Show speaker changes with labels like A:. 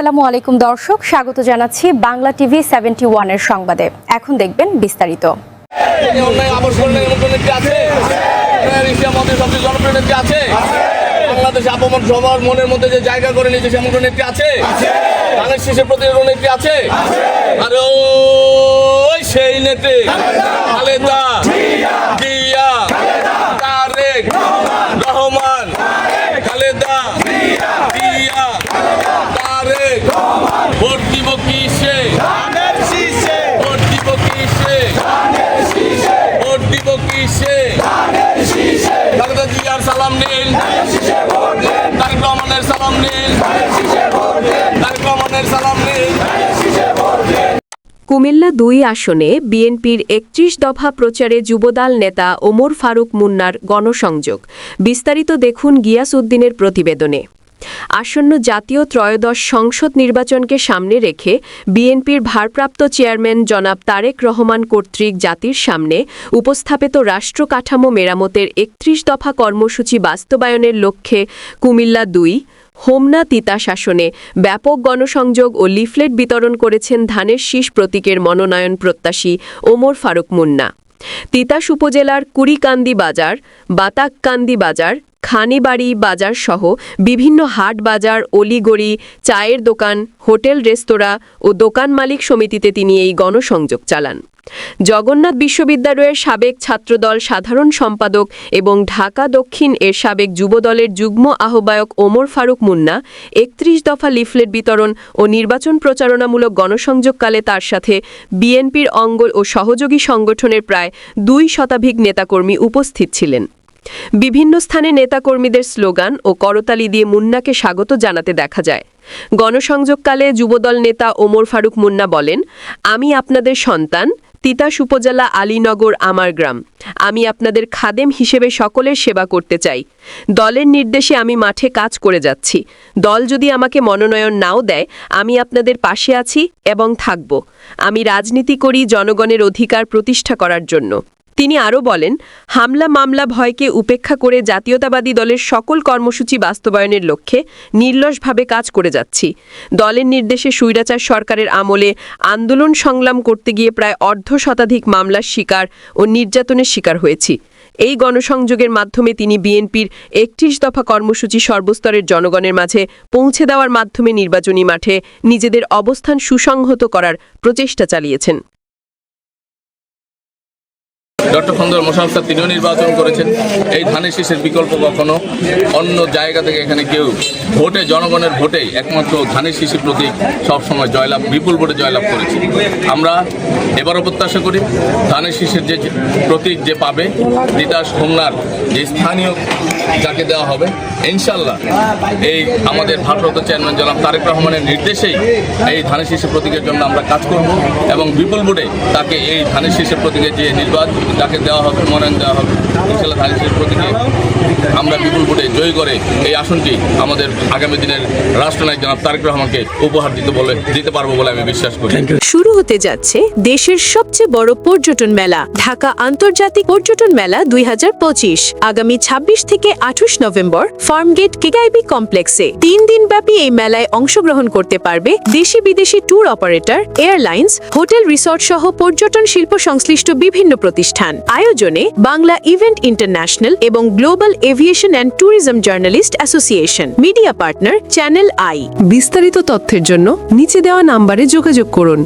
A: আসসালামু আলাইকুম দর্শক, স্বাগত জানাচ্ছি বাংলা টিভি সেভেন্টি ওয়ানের সংবাদে। এখন দেখবেন বিস্তারিত।
B: নেত্রী আছে সবার মনের মধ্যে যে জায়গা করে নিয়েছে সেমন কোন নেত্রী আছে ধানের শীষের প্রতি নেত্রী আছে আরে ওই সেই নেত্রী খালেদা জিয়া তারেক রহমান খালেদা
C: কুমিল্লা দুই আসনে বিএনপির একত্রিশ দফা প্রচারে যুবদল নেতা ওমর ফারুক মুন্নার গণসংযোগ। বিস্তারিত দেখুন গিয়াস উদ্দিনের প্রতিবেদনে। আসন্ন জাতীয় ত্রয়োদশ সংসদ নির্বাচনকে সামনে রেখে বিএনপির ভারপ্রাপ্ত চেয়ারম্যান জনাব তারেক রহমান কর্তৃক জাতির সামনে উপস্থাপিত রাষ্ট্র কাঠামো মেরামতের একত্রিশ দফা কর্মসূচি বাস্তবায়নের লক্ষ্যে কুমিল্লা দুই হোমনা তিতা শাসনে ব্যাপক গণসংযোগ ও লিফলেট বিতরণ করেছেন ধানের শীষ প্রতীকের মনোনয়ন প্রত্যাশী ওমর ফারুক মুন্না। তিতাস উপজেলার কুড়িকান্দি বাজার, বাতাককান্দি বাজার খানিবাড়ি বাজার সহ বিভিন্ন হাট বাজার, অলিগড়ি, চায়ের দোকান, হোটেল, রেস্তোরাঁ ও দোকান মালিক সমিতিতে তিনি এই গণসংযোগ চালান। জগন্নাথ বিশ্ববিদ্যালয়ের সাবেক ছাত্রদল সাধারণ সম্পাদক এবং ঢাকা দক্ষিণ এর সাবেক যুবদলের যুগ্ম আহ্বায়ক ওমর ফারুক মুন্না একত্রিশ দফা লিফলেট বিতরণ ও নির্বাচন প্রচারণামূলক গণসংযোগকালে তার সাথে বিএনপির অঙ্গ ও সহযোগী সংগঠনের প্রায় দুই শতাধিক নেতাকর্মী উপস্থিত ছিলেন। বিভিন্ন স্থানে নেতাকর্মীদের স্লোগান ও করতালি দিয়ে মুন্নাকে স্বাগত জানাতে দেখা যায়। গণসংযোগকালে যুবদল নেতা ওমর ফারুক মুন্না বলেন, আমি আপনাদের সন্তান, তিতাস উপজেলা আলীনগর আমার গ্রাম। আমি আপনাদের খাদেম হিসেবে সকলের সেবা করতে চাই। দলের নির্দেশে আমি মাঠে কাজ করে যাচ্ছি। দল যদি আমাকে মনোনয়ন নাও দেয়, আমি আপনাদের পাশে আছি এবং থাকব। আমি রাজনীতি করি জনগণের অধিকার প্রতিষ্ঠা করার জন্য। তিনি আরও বলেন, হামলা মামলা ভয়কে উপেক্ষা করে জাতীয়তাবাদী দলের সকল কর্মসূচি বাস্তবায়নের লক্ষ্যে নির্লসভাবে কাজ করে যাচ্ছি। দলের নির্দেশে স্বৈরাচার সরকারের আমলে আন্দোলন সংগ্রাম করতে গিয়ে প্রায় অর্ধ শতাধিক মামলার শিকার ও নির্যাতনের শিকার হয়েছি। এই গণসংযোগের মাধ্যমে তিনি বিএনপির একত্রিশ দফা কর্মসূচি সর্বস্তরের জনগণের মাঝে পৌঁছে দেওয়ার মাধ্যমে নির্বাচনী মাঠে নিজেদের অবস্থান সুসংহত করার প্রচেষ্টা চালিয়েছেন।
B: ডক্টর খন্দর মোশারফ তিনিও নির্বাচন করেছেন। এই ধানের শীষের বিকল্প কখনো অন্য জায়গা থেকে এখানে কেউ ভোটে, জনগণের ভোটেই একমাত্র ধানের শীষের প্রতি সবসময় জয়লাভ, বিপুল ভোটে জয়লাভ করেছে। আমরা এবারও প্রত্যাশা করি ধানের শীষের যে প্রতীক যে পাবে, তিতাস হোমনার যে স্থানীয় যাকে দেওয়া হবে ইনশাল্লাহ। এই আমাদের ভারপ্রাপ্ত চেয়ারম্যান জনাব তারেক রহমানের নির্দেশেই এই ধানের শীষের প্রতীকের জন্য আমরা কাজ করব এবং বিপুল ভোটে তাকে এই ধানের শীষের প্রতীকে যে নির্বাচন তাকে দেওয়া হবে মনোনয়ন দেওয়া হবে ইনশাল্লাহ ধানের শীষের প্রতীকে আমরা বিপুল ভোটে জয় করে এই আসনটি আমাদের আগামী দিনের রাষ্ট্রনায়ক জনাব তারেক রহমানকে উপহার দিতে বলে দিতে পারব বলে আমি বিশ্বাস করি।
C: শুরু হতে যাচ্ছে দেশের সবচেয়ে বড় পর্যটন মেলা ঢাকা আন্তর্জাতিক পর্যটন মেলা দুই হাজার পঁচিশ। আগামী ২৬ থেকে আঠাশ নভেম্বর ফার্মগেট কেগাইবি কমপ্লেক্সে তিন দিন ব্যাপী এই মেলায় অংশগ্রহণ করতে পারবে দেশি বিদেশি tour operator, airlines, hotel resort সহ পর্যটন শিল্প সংশ্লিষ্ট বিভিন্ন প্রতিষ্ঠান। আয়োজনে বাংলা ইভেন্ট ইন্টারন্যাশনাল এবং global aviation and tourism journalist association, media partner channel I. বিস্তারিত তথ্যের জন্য নিচে দেওয়া নাম্বারে যোগাযোগ করুন।